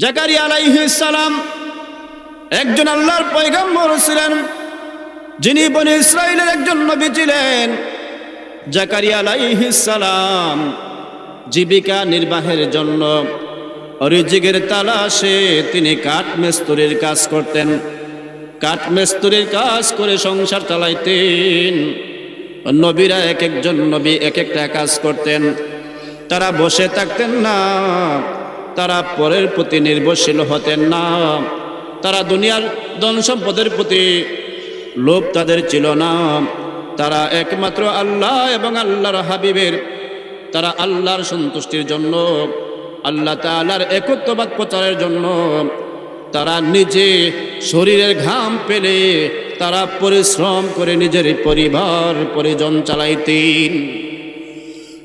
জাকারিয়া আলাইহিস সালাম একজন আল্লাহর পয়গম্বর ছিলেন, যিনি বনি ইসরায়েলের একজন নবী ছিলেন। জাকারিয়া আলাইহিস সালাম জীবিকা নির্বাহের জন্য অরিজিকের তালাশে তিনি কাঠ মেস্তুরির কাজ করতেন। কাঠ মেস্তুরির কাজ করে সংসার চালাইতেন। নবীরা এক একজন নবী এক একটা কাজ করতেন। তারা বসে থাকতেন না। তারা পরের প্রতি নির্ভরশীল হতেন না। তারা দুনিয়ার ধন সম্পদের প্রতি লোভ তাদের ছিল না। তারা একমাত্র আল্লাহ এবং আল্লাহর হাবিবের, তারা আল্লাহর সন্তুষ্টির জন্য, আল্লাহ তালার একত্ববাদ প্রচারের জন্য তারা নিজে শরীরের ঘাম পেলে তারা পরিশ্রম করে নিজের পরিবার, পরিজন চালাইতেন।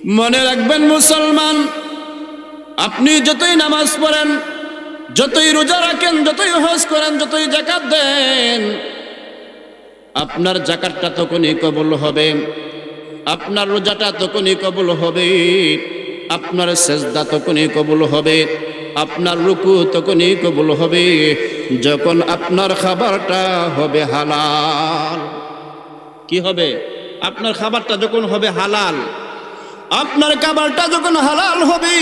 মনে রাখবেন মুসলমান আপনি যতই নামাজ পড়েন, যতই রোজা রাখেন, যতই হজ করেন, যতই জাকাত দেন, আপনার জাকাতটা তখনই কবুল হবে, আপনার রোজাটা তখনই কবুল হবে, আপনার সেজদা তখনই কবুল হবে, আপনার রুকু তখনই কবুল হবে, যখন আপনার খাবারটা হবে হালাল। কি হবে? আপনার খাবারটা যখন হবে হালাল, আপনার খাবারটা যখন হালাল হবে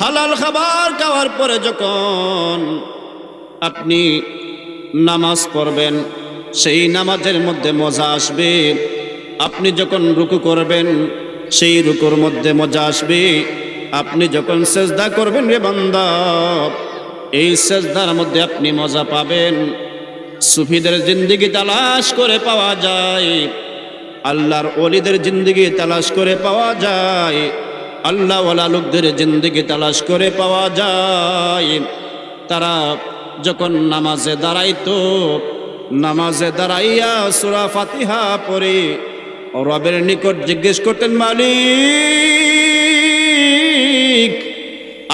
হালাল খাবার খাওয়ার পরে যখন আপনি নামাজ পড়বেন, সেই নামাজের মধ্যে মজা আসবে। আপনি যখন রুকু করবেন, সেই রুকুর মধ্যে মজা আসবে। আপনি যখন সেজদা করবেন রে বান্দা, এই সেজদার মধ্যে আপনি মজা পাবেন। সুফিদের জিন্দিগি তালাশ করে পাওয়া যায়, আল্লাহর অলিদের জিন্দিগি তালাশ করে পাওয়া যায়। আল্লাহওয়ালা লোকদের জিন্দিগি তালাশ করে পাওয়া যায়। তারা যখন নামাজে দাঁড়াইতো, নামাজে দাঁড়াইয়া সুরা ফাতিহা পরে রবের নিকট জিজ্ঞেস করতেন, মালিক,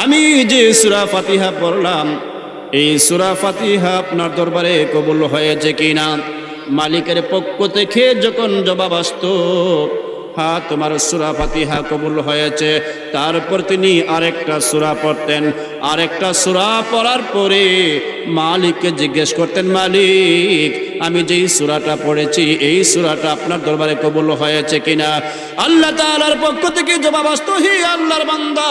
আমি যে সুরা ফাতিহা পড়লাম, এই সুরা ফাতিহা আপনার দরবারে কবুল হয়েছে কিনা? মালিকের পক্ষ থেকে যখন জবাব আসত হা তোমার সুরা ফাতিহা কবুল হয়েছে। তারপর তিনি আরেকটা সুরা পড়তেন। আরেকটা সুরা পড়ার পরে মালিককে জিজ্ঞেস করতেন, মালিক, আমি যেই সুরাটা পড়েছি, এই সুরাটা আপনার দরবারে কবুল হয়েছে কিনা? আল্লাহ তাআলার পক্ষ থেকে জবাব আসত, হে আল্লাহর বান্দা,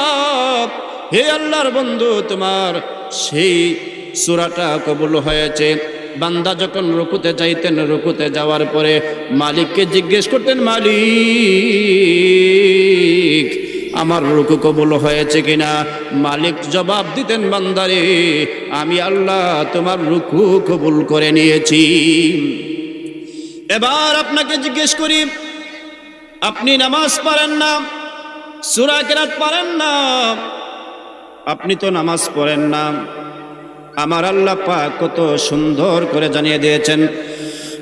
হে আল্লাহর বন্ধু, তোমার সেই সুরাটা কবুল হয়েছে। বান্দা যখন রুকুতে যাইতেন, রুকুতে যাওয়ার পরে মালিককে জিজ্ঞেস করতেন, মালিক, আমার রুকু কবুল হয়েছে কিনা? মালিক জবাব দিতেন, বান্দারে, আমি আল্লাহ তোমার রুকু কবুল করে নিয়েছি। এবার আপনাকে জিজ্ঞেস করি, আপনি নামাজ পারেন না? সুরা কেরাত পারেন না? আপনি তো নামাজ পড়েন না। আমার আল্লাহ পাক কত সুন্দর করে জানিয়ে দিয়েছেন।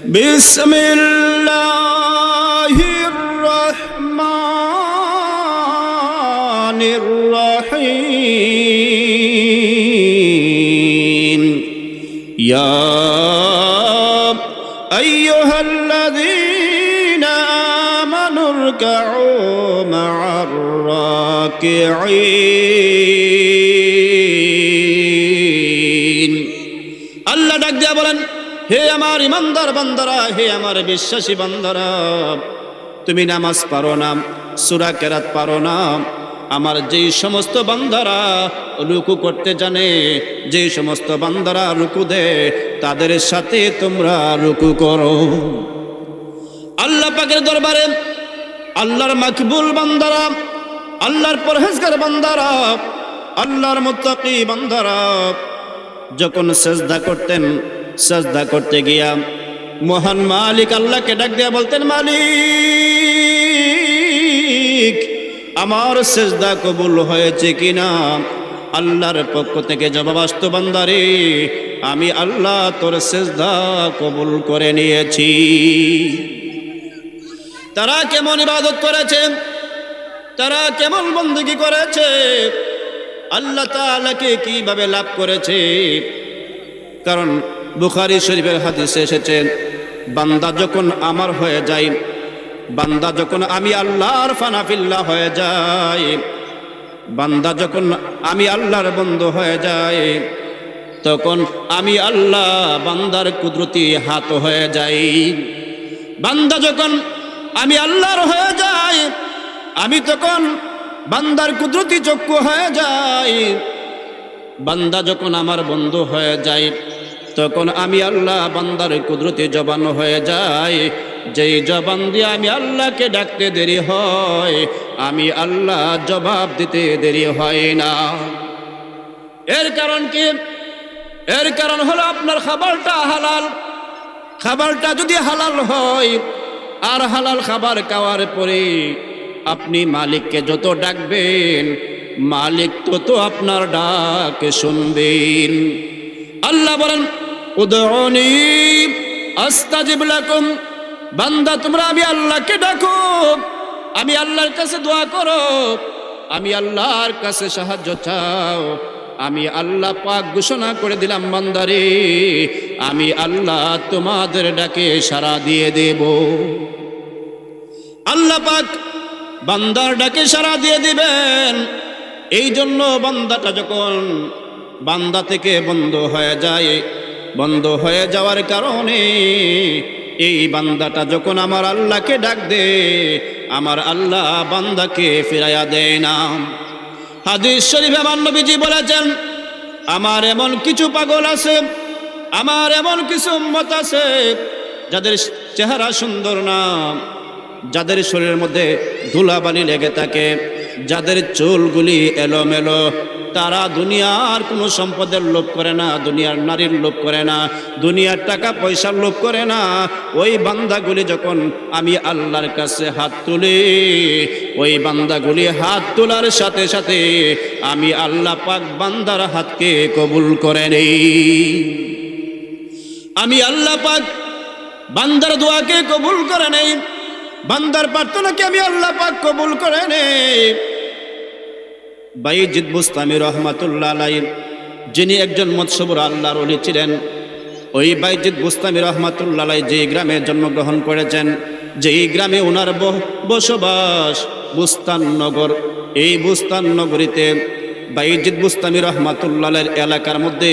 বিসমিল্লাহির রহমানির রহিম। ইয়া আমার ইমানদার বান্দারা, হে আমার বিশ্বাসী বান্দারা, তুমি নামাজ পারো না, সুরা কেরাত পারো না, আমার যেই সমস্ত বান্দারা রুকু করতে জানে, যেই সমস্ত বান্দারা রুকু দে, তাদের সাথে তোমরা রুকু করো। আল্লাহ পাকের দরবারে আল্লাহর মাকবুল বান্দারা, আল্লাহর পরহেজগার বান্দারা, আল্লাহর মুত্তাকি বান্দারা, যখন সেজদা করতেন সেজদা করতে গিয়া মহান মালিক আল্লাহকে ডাক দিয়া বলতেন, মালিক, আমার সেজদা কবুল হয়েছে কিনা? আল্লাহর পক্ষ থেকে জবাব, আসতো বান্দারে, আমি আল্লাহ তোর সেজদা কবুল করে নিয়েছি। তারা কেমন ইবাদত করেছে? তারা কেমন বন্দুকি করেছে? আল্লাহ তাআলাকে কীভাবে লাভ করেছে? কারণ বুখারি শরীফের হাদিসে এসেছে বান্দা যখন আমার হয়ে যায়, বান্দা যখন আমি আল্লাহর ফানাফিল্লা হয়ে যাই, বান্দা যখন আমি আল্লাহর বন্ধু হয়ে যায় তখন আমি আল্লাহ বান্দার কুদরতি হাত হয়ে যাই। বান্দা যখন আমি আল্লাহর হয়ে যাই, আমি তখন বান্দার কুদরতি চক্ষু হয়ে যাই। বান্দা যখন আমার বন্ধু হয়ে যায় তখন আমি আল্লাহ বান্দার কুদরতি জবান হয়ে যায় যেই জবান দিয়ে আমি আল্লাহকে ডাকতে দেরি হয়, আমি আল্লাহ জবাব দিতে দেরি হয় না। এর কারণ কি? এর কারণ হলো আপনার খাবারটা হালাল। খাবারটা যদি হালাল হয়, আর হালাল খাবার খাওয়ার পরে আপনি মালিককে যত ডাকবেন, মালিক তত আপনার ডাক শুনবেন। আল্লাহ বলেন উদরণী আস্তাজিব লাকুম। বান্দা, তোমরা আমি আল্লাহকে ডাকো, আমি আল্লাহর কাছে দোয়া করো, আমি আল্লাহর কাছে সাহায্য চাও। আমি আল্লাহ পাক ঘোষণা করে দিলাম, বান্দারে, আমি আল্লাহ তোমাদের ডাকে সাড়া দিয়ে দেব। আল্লাহ পাক বান্দার ডাকে সাড়া দিয়ে দিবেন। এই জন্য বান্দাটা যখন বান্দা থেকে বন্ধ হয়ে যায় বন্ধ হয়ে যাওয়ার কারণে এই বান্দাটা যখন আমার আল্লাহকে ডাক দে, আমার আল্লাহ বান্দাকে ফিরাইয়া দেয় না। হাদিস শরীফ আমার নবীজি বলেছেন, আমার এমন কিছু পাগল আছে, আমার এমন কিছু উম্মত আছে, যাদের চেহারা সুন্দর না, যাদের শরীরের মধ্যে ধুলাবালি লেগে থাকে, যাদের চুলগুলি এলোমেলো তারা দুনিয়ার কোনো সম্পদের লোভ করে না, দুনিয়ার নারীর লোভ করে না, দুনিয়ার টাকা পয়সার লোভ করে না। ওই বান্দাগুলি যখন আমি আল্লাহর কাছে হাত তুলি, ওই বান্দাগুলি হাত তোলার সাথে সাথে আমি আল্লাহ পাক বান্দার হাতকে কবুল করে নেই। আমি আল্লাহ পাক বান্দার দোয়াকে কবুল করে নেই। বান্দার প্রার্থনাকে আমি আল্লাহ পাক কবুল করে নেই। বাইজিদ বুস্তামি রহমাতুল্লাহ আলাই যিনি একজন মৎস্যবর আল্লাহর অলি ছিলেন, ওই বাইজিদ বুস্তামি রহমাতুল্লাহ আলাই যে গ্রামে জন্মগ্রহণ করেছেন, যেই গ্রামে ওনার বসবাস বুস্তাননগর এই বুস্তাননগরীতে বাইজিদ বুস্তামি রহমাতুল্লাহের এলাকার মধ্যে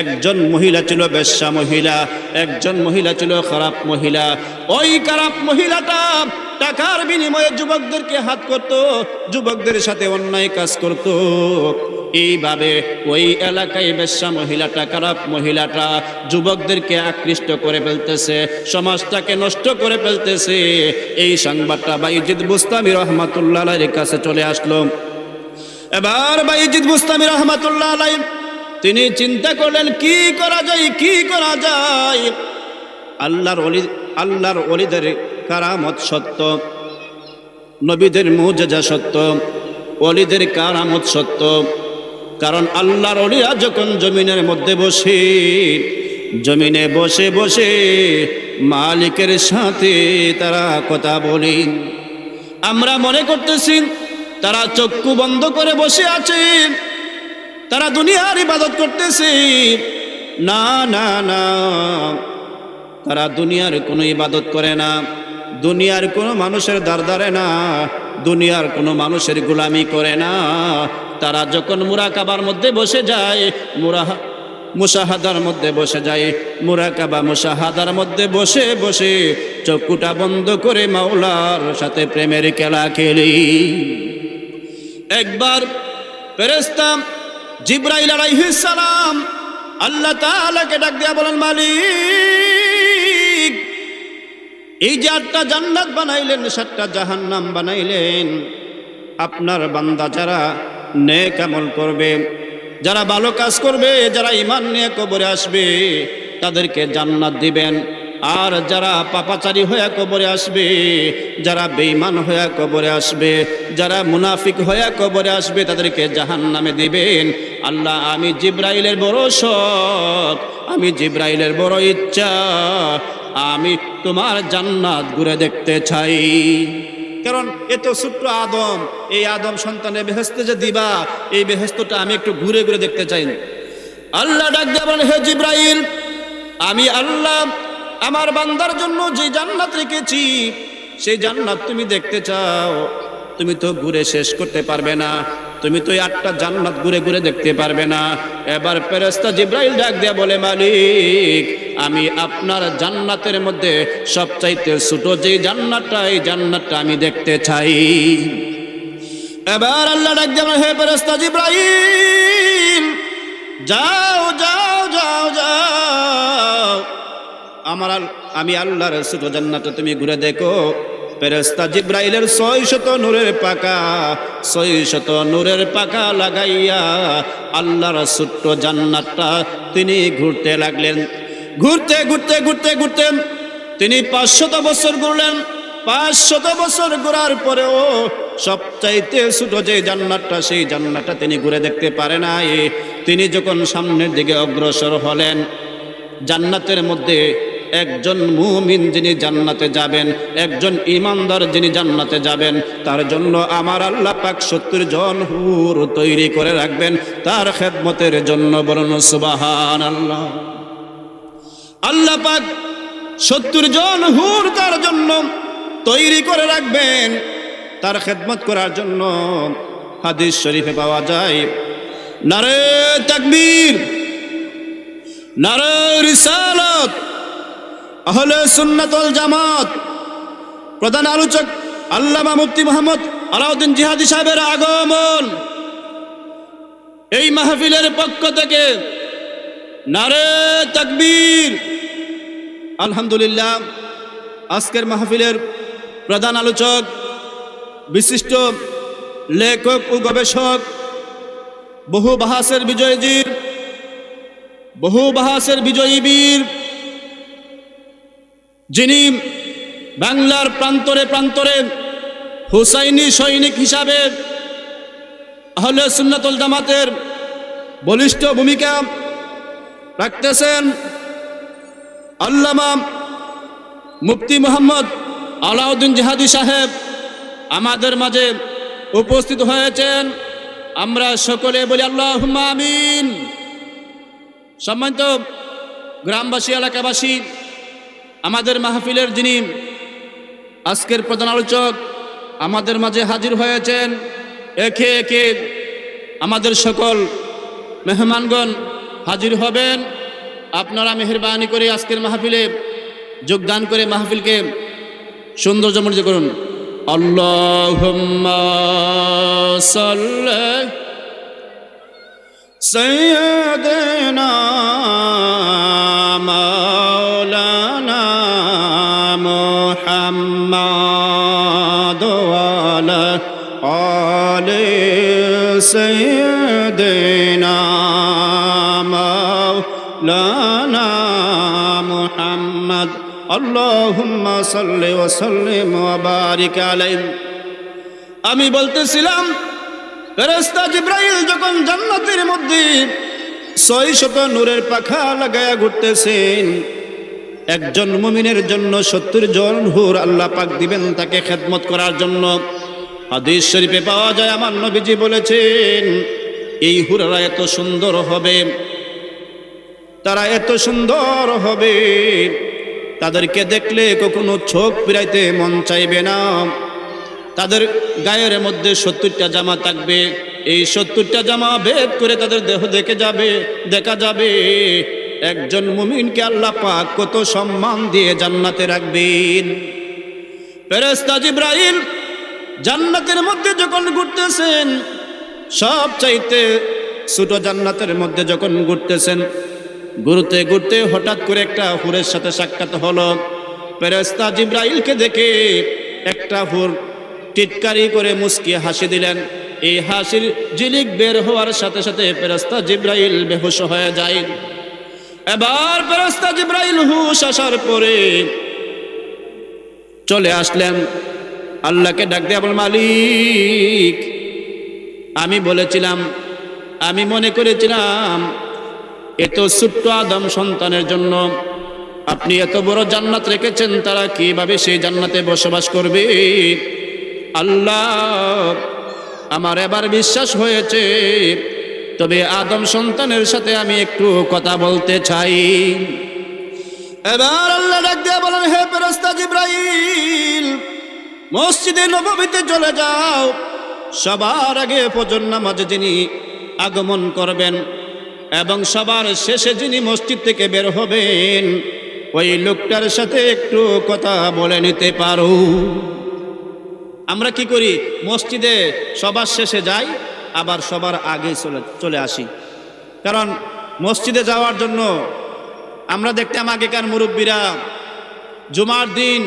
একজন মহিলা ছিল বেশ্যা মহিলা, একজন মহিলা ছিল খারাপ মহিলা। ওই খারাপ মহিলাটা টাকার বিনিময়ে যুবকদেরকে হাত করত, যুবকদের সাথে অন্যায় কাজ করত। এইভাবে ওই এলাকায় বেশ্যা মহিলাটা, খারাপ মহিলাটা যুবকদেরকে আকৃষ্ট করে ফেলতেছে, সমাজটাকে নষ্ট করে ফেলতেছে। এই সংবাদটা বাইজিদ বুস্তামি রহমাতুল্লাহ কাছে চলে আসলো। এবার বাইজিদ বুস্তামি রহমাতুল্লাহ তিনি চিন্তা করলেন, কি করা যায়, কি করা যায়? আল্লাহর অলি আল্লাহর অলিদের কারামত সত্য। নবীদের মুজা সত্য অলিদের কারামত সত্য। কারণ আল্লাহর অলিরা যখন জমিনের মধ্যে বসে, জমিনে বসে বসে মালিকের সাথে তারা কথা বলি আমরা মনে করতেছি, তারা চক্ষু বন্ধ করে বসে আছে। তারা দুনিয়ার ইবাদত করতেছে। না না না, তারা দুনিয়ার কোনো ইবাদত করে না। দুনিয়ার কোনো মানুষের দ্বার ধারে না, দুনিয়ার কোনো মানুষের গোলামি করে না। তারা যখন মুরাকাবার মধ্যে বসে যায় মুরা মুসাহাদার মধ্যে বসে যায়, মুরাকাবা মুসাহাদার মধ্যে বসে বসে চক্ষুটা বন্ধ করে মাওলার সাথে প্রেমের খেলা খেলি। একবার ফেরেস্তা জিব্রাইল আলাইহিস সালাম আল্লাহ তাআলাকে ডাক দিয়া বলেন, মালিক এই যে আটটা জান্নাত বানাইলেন, সাতটা জাহান্নাম বানাইলেন, আপনার বান্দা যারা নেক আমল করবে, যারা ভালো কাজ করবে, যারা ইমান নিয়ে কবরে আসবে, তাদেরকে জান্নাত দিবেন। আর যারা পাপাচারী হয়ে কবরে আসবে, যারা বেঈমান হয়ে কবরে আসবে, যারা মুনাফিক হয়ে কবরে আসবে, তাদেরকে জাহান নামে দিবেন। আল্লাহ, আমি জিব্রাইলের বড় শখ আমি জিব্রাইলের বড় ইচ্ছা আমি তোমার জান্নাত ঘুরে দেখতে চাই। কারণ এ তো ছোট্ট আদম। এই আদম সন্তানের বেহেস্তে যে দিবা, এই বেহেস্তটা আমি একটু ঘুরে ঘুরে দেখতে চাই। আল্লাহ ডাক দেবেন হে জিব্রাইল, আমি আল্লাহ আমার বান্দার জন্য যে জান্নাত রেখেছি, সেই জান্নাত তুমি দেখতে চাও। তুমি তো ঘুরে শেষ করতে পারবে না। তুমি তো আটটা জান্নাত ঘুরে ঘুরে দেখতে পারবে না। এবার ফেরেশতা জিব্রাইল ডাক দেয়া বলে মালিক আমি আপনার জান্নাতের মধ্যে সবচাইতে ছোট যে জান্নাতটা এই জান্নাতটা আমি দেখতে চাই। এবার আল্লাহ ডাক বলে, হে ফেরেশতা জিব্রাইল যাও যাও যাও যাও। আমার আমি আল্লাহর ছোট জান্নাতটা তুমি ঘুরে দেখো। ফেরেস্তা জিব্রাইলের ছয় শত নূরের পাকা ছয় শত নূরের পাকা লাগাইয়া আল্লাহর ছোট্ট জান্নাতটা তিনি ঘুরতে লাগলেন। ঘুরতে ঘুরতে ঘুরতে ঘুরতে তিনি পাঁচশত বছর ঘুরলেন। পাঁচশত বছর ঘোরার পরেও সবচাইতে ছোট যে জান্নাতটা, সেই জান্নাতটা তিনি ঘুরে দেখতে পারে নাই। তিনি যখন সামনের দিকে অগ্রসর হলেন, জান্নাতের মধ্যে একজন মুমিন যিনি জান্নাতে যাবেন, একজন ইমানদার যিনি জান্নাতে যাবেন, তার জন্য আমার আল্লাহ পাক সত্তর জন হুর তৈরি করে রাখবেন, তার খেদমতের জন্য বলুন সুবাহান আল্লাহ আল্লাহ পাক সত্তর জন হুর তার জন্য তৈরি করে রাখবেন, তার খেদমত করার জন্য হাদিস শরীফে পাওয়া যায়। নারে তাকবীর নারে রিসালত আহলে সুন্নাতুল জামাত। প্রধান আলোচক আল্লামা মুফতি মোহাম্মদ আলাউদ্দিন জিহাদি সাহেবের আগমন। এই মাহফিলের পক্ষ থেকে নারে তাকবীর। আলহামদুলিল্লাহ, আজকের মাহফিলের প্রধান আলোচক, বিশিষ্ট লেখক ও গবেষক বহু বাহাসের বিজয়জির বহু বাহাসের বিজয়ী বীর যিনি বাংলার প্রান্তরে প্রান্তরে হুসাইনি সৈনিক হিসাবে আহলে সুন্নাতুল জামাতের বলিষ্ঠ ভূমিকা রাখতেছেন আল্লামা মুফতি মোহাম্মদ আলাউদ্দিন জাহাদি সাহেব আমাদের মাঝে উপস্থিত হয়েছেন। আমরা সকলে বলি আল্লাহ আমিন। সম্মানিত গ্রামবাসী, এলাকাবাসী আমাদের মাহফিলের যিনি আজকের প্রধান আলোচক আমাদের মাঝে হাজির হয়েছেন, একে একে আমাদের সকল মেহমানগণ হাজির হবেন। আপনারা মেহরবানি করে আজকের মাহফিলে যোগদান করে মাহফিলকে সৌন্দর্যমণ্ডিত করুন। আল্লাহ সাল্লাহ سيدنا مولانا محمد اللهم صل وسلم وبارك عليه আমি বলতেছিলাম ফেরেস্তা জিব্রাইল যখন জান্নাতের মধ্যে ছয় শত নূরের পাখা লাগায়া ঘুরতেছেন একজন মুমিনের জন্য সত্তর জন হুর আল্লাহ পাক দিবেন তাকে খেদমত করার জন্য হাদিস শরীফে পাওয়া যায়, আমার নবীজি বলেছেন, এই হুরারা এত সুন্দর হবে, তারা এত সুন্দর হবে, তাদেরকে দেখলে কখনো চোখ ফিরাইতে মন চাইবে না। তাদের গায়ের মধ্যে সত্তরটা জামা থাকবে, এই সত্তরটা জামা ভেদ করে তাদের দেহ দেখে যাবে, দেখা যাবে, একজন মুমিনকে আল্লাহ পাক কত সম্মান দিয়ে জান্নাতে রাখবেন। ফেরেস্তা জিব্রাইল জান্নাতের মধ্যে যখন ঘুরতেছেন সব চাইতে ছোট জান্নাতের মধ্যে যখন ঘুরতেছেন, ঘুরতে ঘুরতে হঠাৎ করে একটা হুরের সাথে সাক্ষাৎ হলো। ফেরেস্তা জিব্রাইলকে দেখে একটা হুর টিটকারি করে মুস্কি হাসি দিলেন। এই হাসির জিলিক বের হওয়ার সাথে সাথে ফেরেস্তা জিব্রাইল বেহুশ হয়ে যায়। এবার ফেরেস্তা জিব্রাইল হুশ আসার পরে চলে আসলেন। আল্লাহকে ডাক দিয়ে বল মালিক, আমি বলেছিলাম, আমি মনে করেছিলাম, এত ছোট্ট আদম সন্তানের জন্য আপনি এত বড় জান্নাত রেখেছেন, তারা কীভাবে সেই জান্নাতে বসবাস করবে? আল্লাহ আমার এবার বিশ্বাস হয়েছে, তবে আদম সন্তানের সাথে আমি একটু কথা বলতে চাই। এবার আল্লাহ ডাক দিয়ে বলেন, হে ফেরেশতা জিব্রাইল মসজিদে নববীতে চলে যাও। সবার আগে ফজর নামাজে যিনি আগমন করবেন এবং সবার শেষে যিনি মসজিদ থেকে বের হবেন, ওই লোকটার সাথে একটু কথা বলে নিতে পারো। আমরা কি করি? মসজিদে সবার শেষে যাই, আবার সবার আগে চলে চলে আসি। কারণ মসজিদে যাওয়ার জন্য আমরা দেখতাম আগেকার মুরব্বীরা, জুমার দিন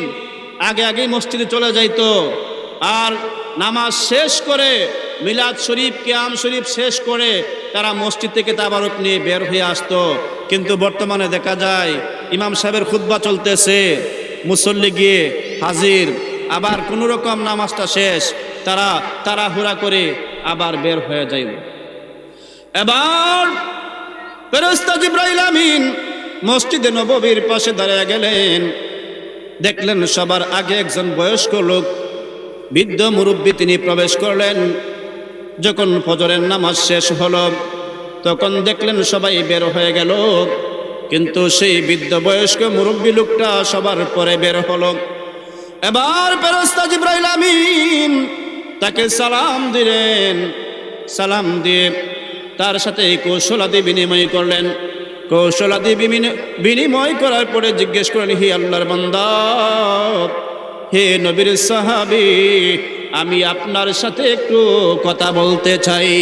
আগে আগে মসজিদে চলে যাইত। আর নামাজ শেষ করে, মিলাদ শরীফ, কেয়াম শরীফ শেষ করে তারা মসজিদ থেকে তাবারক নিয়ে বের হয়ে আসতো। কিন্তু বর্তমানে দেখা যায়, ইমাম সাহেবের খুদ্া চলতেছে। মুসল্লি গিয়ে হাজির। আবার কোনো রকম নামাজটা শেষ, তারা তাড়াহুড়া করে আবার বের হয়ে যায় এবার ফেরস্তা জিব্রাইল আমিন মসজিদে নববীর পাশে দাঁড়িয়ে গেলেন। দেখলেন সবার আগে একজন বয়স্ক লোক, বৃদ্ধ মুরব্বী তিনি প্রবেশ করলেন। যখন ফজরের নামাজ শেষ হল, তখন দেখলেন সবাই বের হয়ে গেল। কিন্তু সেই বৃদ্ধ বয়স্ক মুরব্বী লোকটা সবার পরে বের হলো। এবার ফেরস্তা জিব্রাইল আমিন তাকে সালাম দিলেন। সালাম দিয়ে তার সাথে কৌশলাদি বিনিময় করলেন। কৌশলাদি বিনিময় করার পরে জিজ্ঞেস করেন, হি আল্লাহর বান্দা, হে নবীর সাহাবি, আমি আপনার সাথে একটু কথা বলতে চাই।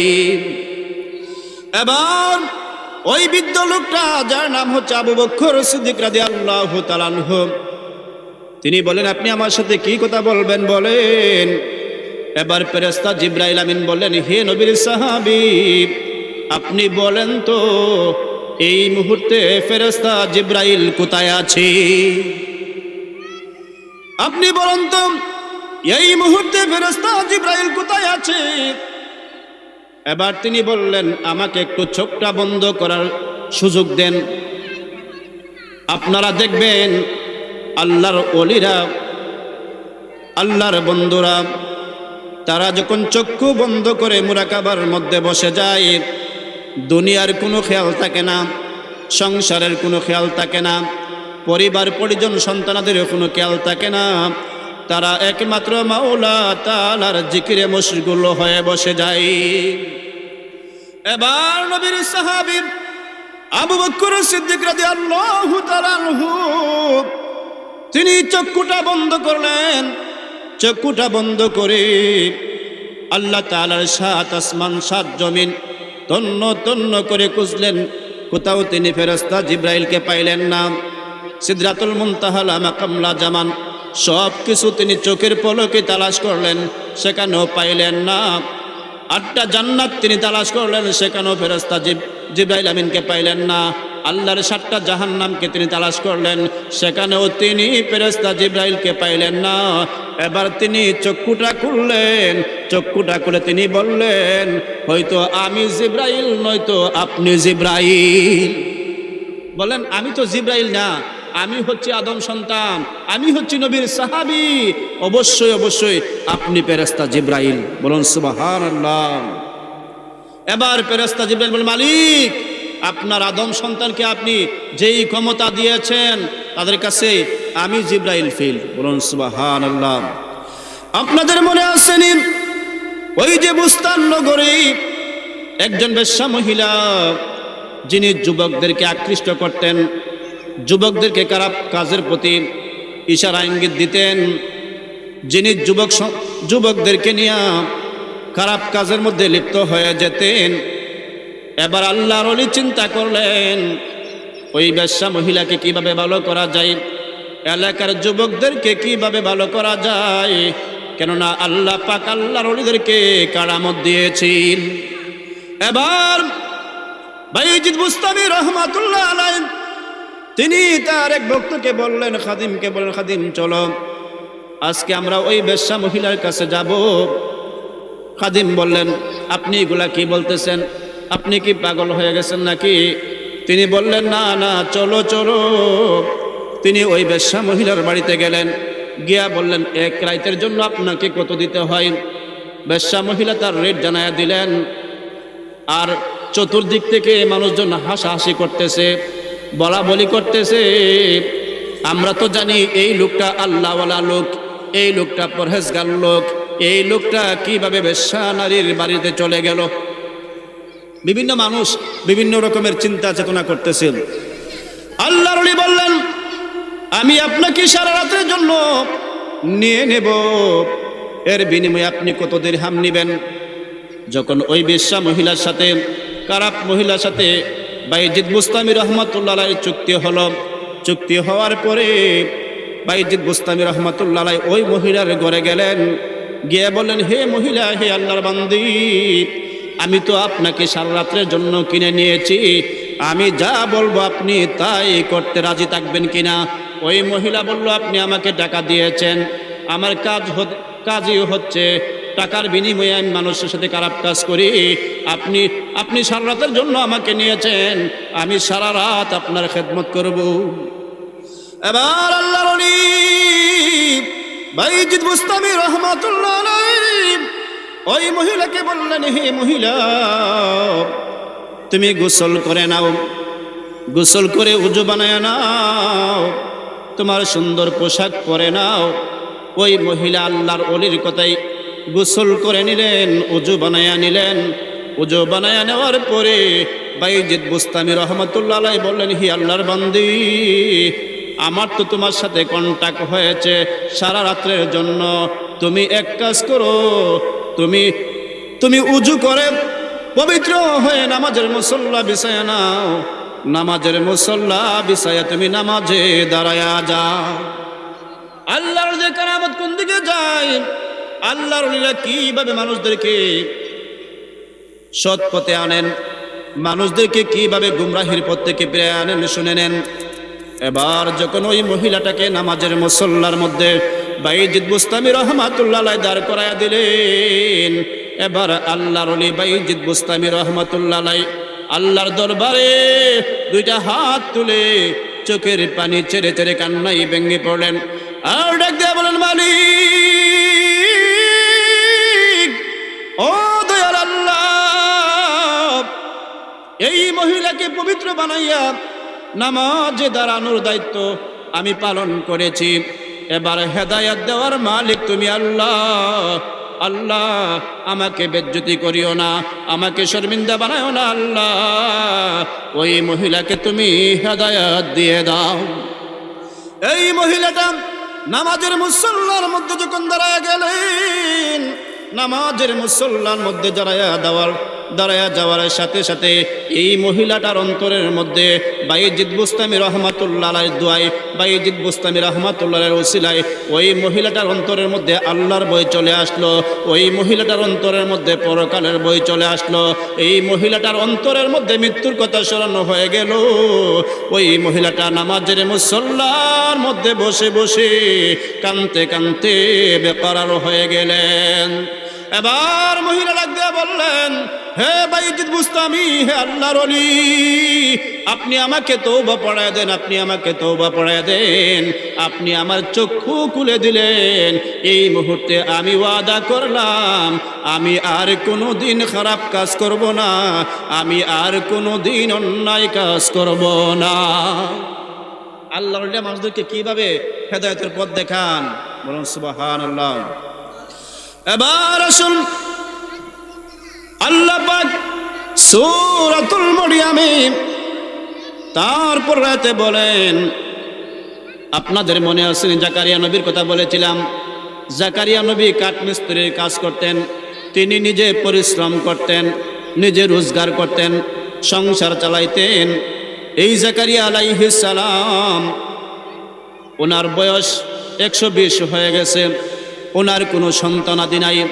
এবার ওই বৃদ্ধ লোকটা, যার নাম হচ্ছে আবু বক্কর সিদ্দিক রাদি আল্লাহ তালানহ তিনি বলেন, আপনি আমার সাথে কি কথা বলবেন? বলেন, এবার ফেরেস্তা জিব্রাইল আমিন বললেন, হে নবীর সাহাবি, আপনি বলেন তো এই মুহূর্তে ফেরেস্তা জিব্রাইল কোথায় আছে? আপনি বলুন তো, এই মুহূর্তে ফেরেস্তা জিব্রাইল কোথায় আছে? এবার তিনি বললেন, আমাকে একটু চোখটা বন্ধ করার সুযোগ দেন। আপনারা দেখবেন, আল্লাহর অলিরা আল্লাহর বন্ধুরা, তারা যখন চক্ষু বন্ধ করে মুরাকাবার মধ্যে বসে যায় দুনিয়ার কোনো খেয়াল থাকে না, সংসারের কোনো খেয়াল থাকে না, পরিবার, পরিজন সন্তানাদের কোনো খেয়াল থাকে না। তারা একমাত্র মাওলা তালার জিকিরে মশগুল হয়ে বসে যায়। এবার নবীর সাহাবীর আবু বকর সিদ্দিক তাআলা আনহু, তিনি চক্ষুটা বন্ধ করলেন। চক্ষুটা বন্ধ করে আল্লাহ তাআলার সাত আসমান, সাত জমিন তন্ন তন্ন করে খুঁজলেন। কোথাও তিনি ফেরেশতা জিব্রাইলকে পাইলেন না। সিদরাতুল মুনতাহাল মাকামলা জামান। সব কিছু তিনি চোখের পলকে তালাশ করলেন, সেখানেও পাইলেন না। আটটা জান্নাত তিনি তালাশ করলেন, সেখানেও ফেরস্তা জিব জিব্রাইল আমিনকে পাইলেন না। আল্লাহর সাতটা জাহান্নামকে তিনি তালাশ করলেন, সেখানেও তিনি ফেরস্তা জিব্রাইলকে পাইলেন না। এবার তিনি চক্ষুটা খুললেন, চক্ষুটা খুলে তিনি বললেন, হয়তো আমি জিব্রাইল, নয়তো আপনি জিব্রাইল। বলেন, আমি তো জিব্রাইল না, আমি হচ্ছি আদম সন্তান, আমি হচ্ছি নবীর সাহাবি। অবশ্যই অবশ্যই আপনি পেরেস্তা জিব্রাইল। বলুন সুবাহান এবার পেরেস্তা জিব্রাইল বলেন মালিক, আপনার আদম সন্তানকে আপনি যেই ক্ষমতা দিয়েছেন, তাদের কাছে আমি জিব্রাইল ফিল। বলুন সুবাহান আল্লাহ আপনাদের মনে আসেনি ওই যে বুস্তান নগরী। একজন বেশ্যা মহিলা, যিনি যুবকদেরকে আকৃষ্ট করতেন, যুবকদেরকে খারাপ কাজের প্রতি ইশারা ইঙ্গিত দিতেন, যিনি যুবক যুবকদেরকে নিয়ে খারাপ কাজের মধ্যে লিপ্ত হয়ে যেতেন, এবার আল্লাহর অলি চিন্তা করলেন, ওই ব্যবসা মহিলাকে কীভাবে ভালো করা যায়? এলাকার যুবকদেরকে কীভাবে ভালো করা যায়? কেননা আল্লাহ পাক আল্লাহর অলিদেরকে কারামত দিয়েছেন। এবার বাইজিদ বুস্তামি রহমাতুল্লাহ আলাই তিনি তার এক ভক্তকে বললেন, খাদিমকে বললেন, খাদিম, চলো, আজকে আমরা ওই বেশ্যা মহিলার কাছে যাব। খাদিম বললেন, আপনি এগুলা কি বলতেছেন? আপনি কি পাগল হয়ে গেছেন নাকি? তিনি বললেন, না না, চলো চলো। তিনি ওই বেশ্যা মহিলার বাড়িতে গেলেন। গিয়া বললেন, এক রাইতের জন্য আপনাকে কত দিতে হয়? বেশ্যা মহিলা তার রেট জানায়া দিলেন, আর চতুর্দিক থেকে মানুষজন হাসাহাসি করতেছে, বলা বলি করতেছে, আমরা তো জানি এই লোকটা আল্লাহওয়ালা লোক, এই লোকটা পরহেজগার লোক, এই লোকটা কীভাবে বেশ্যা নারীর বাড়িতে চলে গেল? বিভিন্ন মানুষ বিভিন্ন রকমের চিন্তা চেতনা করতেছেন আল্লাহর বললেন আমি আপনাকে সারা রাতের জন্য নিয়ে নেব। এর বিনিময়ে আপনি কত হাম নিবেন? যখন ওই বেশ্যা মহিলার সাথে, কারাপ মহিলার সাথে বাইজিদ মুস্তামি রহমতুল্লাহ চুক্তি হলো, চুক্তি হওয়ার পরে বাইজিদ মুস্তামি রহমতুল্লাহ ওই মহিলার ঘরে গেলেন, গিয়ে বললেন, হে মহিলা, হে আল্লাহর বান্দি, আমি তো আপনাকে সারা রাত্রের জন্য কিনে নিয়েছি। আমি যা বলব আপনি তাই করতে রাজি থাকবেন কিনা? ওই মহিলা বলল, আপনি আমাকে টাকা দিয়েছেন। আমার কাজ কাজই হচ্ছে টাকার বিনিময়ে আমি মানুষের সাথে খারাপ কাজ করি। আপনি আপনি সারা রাতের জন্য আমাকে নিয়েছেন। আমি সারা রাত আপনার খেদমত করব। এবার আল্লাহর অলি বাইজিদ মুস্তামি রহমাতুল্লাহ ওই মহিলাকে বললেন, হে মহিলা, তুমি গোসল করে নাও, গোসল করে উজু বানায় নাও। তোমার সুন্দর পোশাক পরে নাও। ওই মহিলা আল্লাহর অলির কথাই গোসল করে নিলেন, উজু বানায়া নিলেন। উজু বানায়া নেওয়ার পরে বাইজিদ বুস্তামি রহমতুল্লাহ বললেন, হি আল্লাহর বান্দি, আমার তো তোমার সাথে কন্ট্যাক্ট হয়েছে সারা রাত্রের জন্য। তুমি এক কাজ করো, তুমি তুমি উজু করে পবিত্র হয়ে নামাজের মুসল্লা বিছায়া নাও। নামাজের মুসল্লা বিছায়া তুমি নামাজে দাঁড়ায়া যাও। আল্লাহর যে কারামত কোন দিকে যায়? আল্লাহর লীলা কীভাবে মানুষদেরকে সৎ পথে আনেন? মানুষদেরকে কীভাবে গুমরাহির পথ থেকে ফিরে আনেন? শুনে নেন। এবার যখন ওই মহিলাটাকে নামাজের মুসল্লার মধ্যে বাইজিদ বুস্তামি রহমাতুল্লাহ দাঁড় করায়া দিলেন, এবার আল্লাহর অলি বাইজিদ বুস্তামি রহমাতুল্লাহ আল্লাহর দরবারে দুইটা হাত তুলে চোখের পানি ছেড়ে ছেড়ে কান্নাই ভেঙে পড়লেন। আর ডাক দিয়া বলেন মালিক, ও দয়াল আল্লাহ, এই মহিলাকে পবিত্র বানাইয়া নামাজে দাঁড়ানোর দায়িত্ব আমি পালন করেছি। এবার হেদায়াত দেওয়ার মালিক তুমি আল্লাহ আল্লাহ, আমাকে বেজ্জতি করিও না, আমাকে শর্মিন্দা বানায়ও না আল্লাহ। ওই মহিলাকে তুমি হেদায়াত দিয়ে দাও। এই মহিলাটা নামাজের মুসল্লার মধ্যে যখন দাঁড়ায় গেলেন, নামাজের মুসল্লার মধ্যে দাঁড়ায় দেওয়ার দাঁড়ায়া যাওয়ার সাথে সাথে এই মহিলাটার অন্তরের মধ্যে বাইজিদ বুস্তামি রহমাতুল্লাহ দোয়াই, বাইজিদ বুস্তামি রহমাতুল্লাহ ওসিলায় ওই মহিলাটার অন্তরের মধ্যে আল্লাহর বই চলে আসলো, ওই মহিলাটার অন্তরের মধ্যে পরকালের বই চলে আসলো, এই মহিলাটার অন্তরের মধ্যে মৃত্যুর কথা স্মরণ হয়ে গেল, ওই মহিলাটা নামাজের মুসল্লার মধ্যে বসে বসে কানতে কানতে বেকার হয়ে গেলেন। এবার মহিলা ডাক দিয়ে বললেন, হে বাইজিদ বুস্তামি, হে আল্লাহর অলি আপনি আমাকে তৌবা পড়ায় দেন, আপনি আমাকে তৌবা পড়ায় দেন, আপনি আমার চক্ষু খুলে দিলেন। এই মুহূর্তে আমি ওয়াদা করলাম, আমি আর কোনো দিন খারাপ কাজ করব না, আমি আর কোনো দিন অন্যায় কাজ করব না। আল্লাহ মানুষদেরকে কীভাবে হেদায়তের পথ দেখান? বলুন সুবাহান আল্লাহ এবার আসুন। আল্লাহ সূরাতুল মরিয়ামে তারপর রাতে বলেন, আপনাদের মনে আছে জাকারিয়া নবীর কথা বলেছিলাম। জাকারিয়া নবী কাঠমিস্ত্রির কাজ করতেন, তিনি নিজে পরিশ্রম করতেন, নিজে রোজগার করতেন, সংসার চালাইতেন। এই জাকারিয়া আলাইহিস সালাম, ওনার বয়স একশো বিশ হয়ে গেছে। ওনার কোনো সন্তানাদি নাই।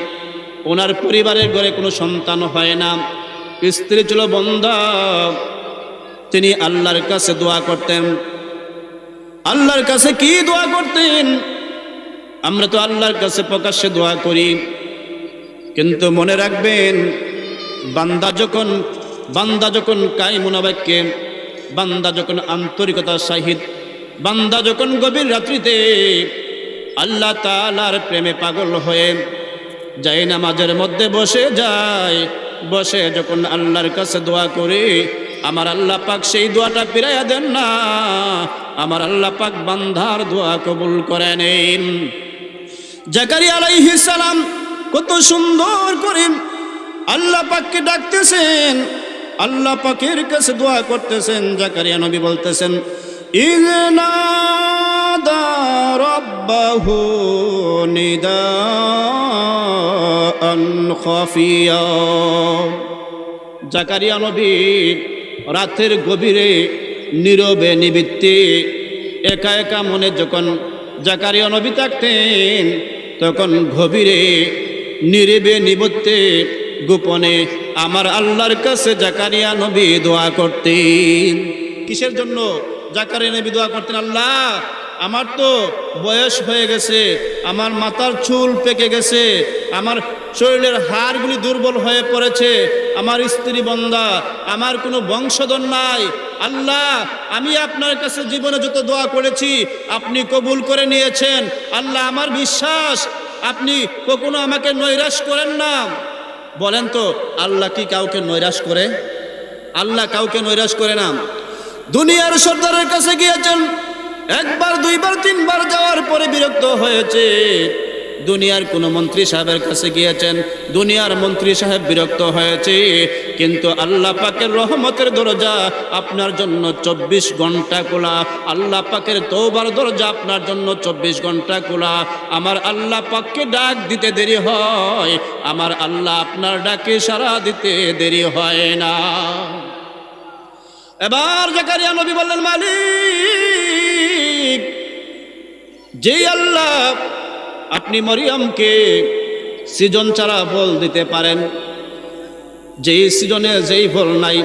ওনার পরিবারের ঘরে কোনো সন্তান হয় না। স্ত্রী ছিল বন্ধা। তিনি আল্লাহর কাছে দোয়া করতেন। আল্লাহর কাছে কি দোয়া করতেন? আমরা তো আল্লাহর কাছে প্রকাশ্যে দোয়া করি। কিন্তু মনে রাখবেন, বান্দা যখন বান্দা যখন কাই মুনাবাক্যে বান্দা যখন আন্তরিকতার সাহিত, বান্দা যখন গভীর রাত্রিতে আল্লাহ তালার প্রেমে পাগল হয়ে যাই নামাজের মধ্যে বসে যায় বসে যখন আল্লাহর কাছে দোয়া করি, আমার আল্লাহ পাক সেই দোয়াটা ফিরাইয়া দেন না, আমার আল্লাহ পাক বান্ধার দোয়া কবুল করে নেন। জাকারি আলাইহিস সালাম কত সুন্দর করে আল্লাহ পাককে ডাকতেছেন, আল্লাহ পাকের কাছে দোয়া করতেছেন। জাকারিয়া নবী বলতেছেন ইজনাদা রব্বাহু নিদাআন খাফিয়া। জাকারিয়া নবী রাতের গভীরে নীরবে নিবৃত্তি, একা একা মনে যখন জাকারিয়া নবী থাকতেন, তখন গভীরে নীরবে নিবত্তে, গোপনে আমার আল্লাহর কাছে জাকারিয়া নবী দোয়া করতেন। কিসের জন্য জাকারিয়া নবী দোয়া করতেন? আল্লাহ আমার তো বয়স হয়ে গেছে, আমার মাথার চুল পেকে গেছে, আমার শরীরের হাড়গুলি দুর্বল হয়ে পড়েছে, আমার স্ত্রী বন্দা, আমার কোনো বংশধর নাই। আল্লাহ, আমি আপনার কাছে জীবনে যত দোয়া করেছি, আপনি কবুল করে নিয়েছেন। আল্লাহ, আমার বিশ্বাস, আপনি কখনো আমাকে নৈরাশ করেন না। বলেন তো, আল্লাহ কি কাউকে নৈরাশ করে? আল্লাহ কাউকে নৈরাশ করে না। দুনিয়ার সর্দারের কাছে গিয়েছেন একবার, দুইবার, তিনবার যাওয়ার পরে বিরক্ত হয়েছে। দুনিয়ার কোনো মন্ত্রী সাহেবের কাছে গিয়েছেন, দুনিয়ার মন্ত্রী সাহেব বিরক্ত হয়েছে। কিন্তু আল্লাহ পাকের রহমতের দরজা আপনার জন্য চব্বিশ ঘণ্টা খোলা। আল্লাহ পাকের তৌবার দরজা আপনার জন্য চব্বিশ ঘণ্টা খোলা। আমার আল্লাহ পাককে ডাক দিতে দেরি হয়, আমার আল্লাহ আপনার ডাকে সারা দিতে দেরি হয় না। এবার জাকারিয়া নবী বললেন, মালিক যেই আল্লাহ আপনি মরিয়মকে সৃজন ছাড়া ফল দিতে পারেন, যেই সৃজনে যেই ফল নাই,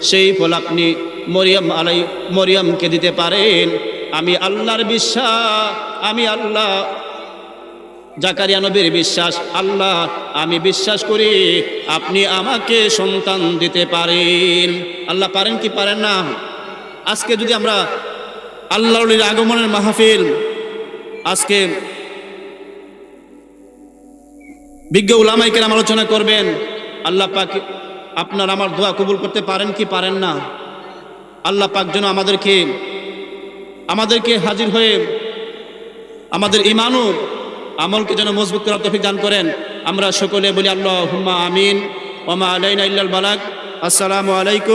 সেই ফল আপনি মরিয়ম আলাই, মরিয়মকে দিতে পারেন। আমি আল্লাহর বিশ্বাস, আমি আল্লাহ, জাকারিয়া নবীর বিশ্বাস, আল্লাহ, আমি বিশ্বাস করি আপনি আমাকে সন্তান দিতে পারেন। আল্লাহ পারেন কি পারেন না? আজকে যদি আমরা আল্লাহর আগমনের মাহফিল আজকে বিজ্ঞ উলামাই উলামাইকে আলোচনা করবেন, আল্লাহ পাক আপনার আমার দোয়া কবুল করতে পারেন কি পারেন না? আল্লাহ পাক যেন আমাদেরকে আমাদেরকে হাজির হয়ে আমাদের ইমানও আমলকে যেন মজবুত করার তফিক দান করেন। আমরা সকলে বলি আল্লাহ হুম্মা আমিন ওমা আলাইনা ইল্লাল বালাক আসসালামু আলাইকুম।